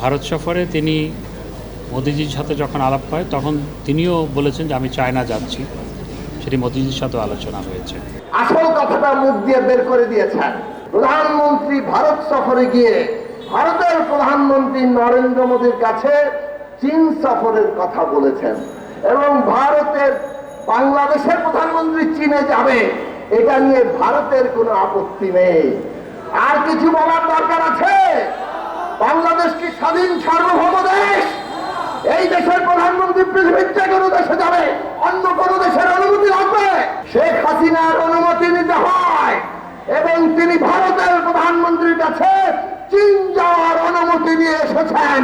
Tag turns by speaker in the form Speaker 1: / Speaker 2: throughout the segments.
Speaker 1: ভারত সফরে তিনি মোদিজির সাথে যখন আলাপ হয়, তখন তিনিও বলেছেন যে, আমি চায়না যাচ্ছি। সেটি মোদিজির সাথে আলোচনা হয়েছে।
Speaker 2: আসল কথাটা মুখ দিয়ে বের করে দিয়েছেন। প্রধানমন্ত্রী ভারত সফরে গিয়ে ভারতের প্রধানমন্ত্রী নরেন্দ্র মোদীর কাছে চীন সফরের কথা বলেছেন এবং ভারতের, বাংলাদেশের প্রধানমন্ত্রী চীনে যাবে, এটা নিয়ে ভারতের কোনো আপত্তি নেই। আর কিছু বলার দরকার আছে? বাংলাদেশ কি স্বাধীন সার্বভৌম দেশ এই দেশের প্রধানমন্ত্রী পৃথিবীর যে কোনো দেশে যাবে, অন্য কোনো দেশের অনুমতি লাগবে। শেখ হাসিনার অনুমতি নিতে হয়, এবং তিনি ভারতের প্রধানমন্ত্রীর কাছে চীন যাওয়ার অনুমতি নিয়ে এসেছেন।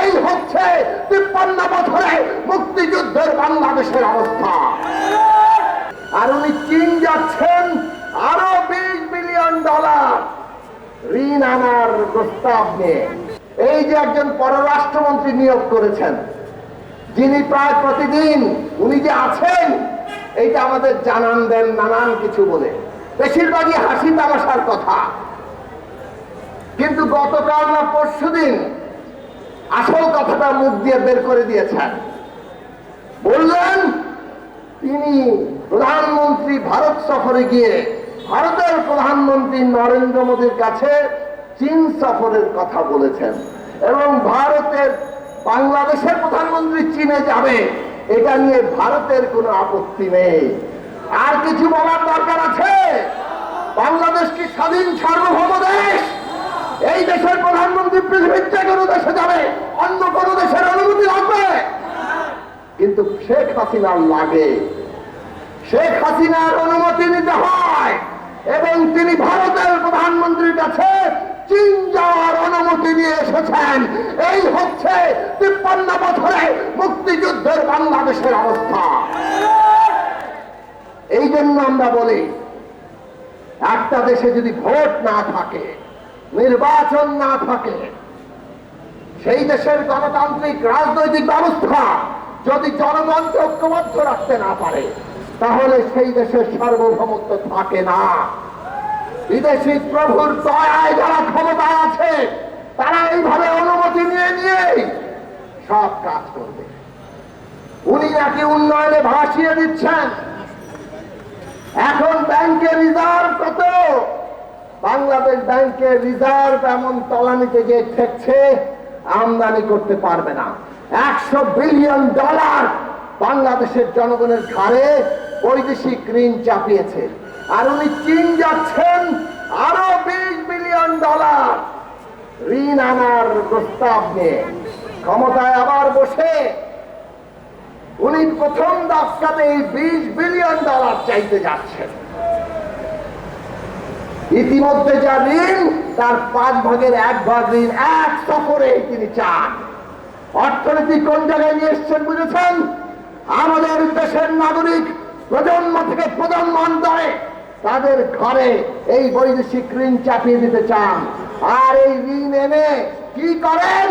Speaker 2: এই হচ্ছে তিপ্পান্ন বছরে মুক্তিযুদ্ধের বাংলাদেশের অবস্থা। আর উনি চীন যাচ্ছেন আরও বিশ বিলিয়ন ডলার। ঋণ আনার প্রস্তাব নিয়ে। এই যে একজন পররাষ্ট্রমন্ত্রী নিয়োগ করেছেন, যিনি প্রায় প্রতিদিন উনি যে আছেন, এইটা আমাদের জানান দেন নানান কিছু বলে। বেশিরভাগই হাসি তামাশার কথা। কিন্তু গতকাল না পরশু দিন আসল কথাটা মুখ দিয়ে বের করে দিয়েছেন। বললেন, তিনি প্রধানমন্ত্রী ভারত সফরে গিয়ে ভারতের প্রধানমন্ত্রী নরেন্দ্র মোদীর কাছে চীন সফরের কথা বলেছেন। এবং ভারতের, বাংলাদেশের প্রধানমন্ত্রী চীনে যাবে, এটা নিয়ে ভারতের কোনো আপত্তি নেই। আর কিছু বলার দরকার আছে? বাংলাদেশ কি স্বাধীন সার্বভৌম দেশ এই দেশের প্রধানমন্ত্রী পৃথিবীর যে কোনো দেশে যাবে, অন্য কোনো দেশের অনুমতি লাগবে? কিন্তু শেখ হাসিনার লাগে। শেখ হাসিনার অনুমতি নিতে হয়। এবং তিনি ভারতের প্রধানমন্ত্রীর কাছে চীন যাওয়ার অনুমতি নিয়ে এসেছেন। এই হচ্ছে তিপ্পান্ন বছরে মুক্তিযুদ্ধের বাংলাদেশের অবস্থা। এই জন্য আমরা বলি, একটা দেশে যদি ভোট না থাকে, নির্বাচন না থাকে, সেই দেশের গণতান্ত্রিক রাজনৈতিক ব্যবস্থা যদি জনগণকে ঐক্যবদ্ধ রাখতে না পারে, তাহলে সেই দেশের সার্বভৌমত্ব থাকে না। বিদেশি প্রভুর দয়ায় যারা ক্ষমতায় আছে, তারা এইভাবে অনুমতি নিয়ে নিয়েই সব কাজ করবে। উনি নাকি উন্নয়নে ভাসিয়ে দিচ্ছেন। এখন ব্যাংকে রিজার্ভ কত? বাংলাদেশ ব্যাংকের রিজার্ভ এমন তলানিতে গিয়ে ঠেকছে, আমদানি করতে পারবে না। একশো বিলিয়ন ডলার বাংলাদেশের জনগণের ঘাড়ে বৈদেশিক ঋণ চাপিয়েছে। আর উনি চীন যাচ্ছেন আরও বিশ বিলিয়ন ডলার। ঋণ আনার প্রস্তাব নিয়ে। ক্ষমতায় আবার বসে। উনি প্রথম দশটাতে এই বিশ বিলিয়ন ডলার চাইতে যাচ্ছেন। ইতিমধ্যে যা ঋণ, তার পাঁচ ভাগের এক ভাগ ঋণ এক সফরে তিনি চান। অর্থনীতি কোন জায়গায় নিয়ে এসছেন বুঝেছেন? আমাদের দেশের নাগরিক প্রজন্ম থেকে প্রজন্ম অন্তরে তাদের ঘরে এই বৈদেশিক ঋণ চাপিয়ে দিতে চান। আর এই ঋণ এনে কি করেন?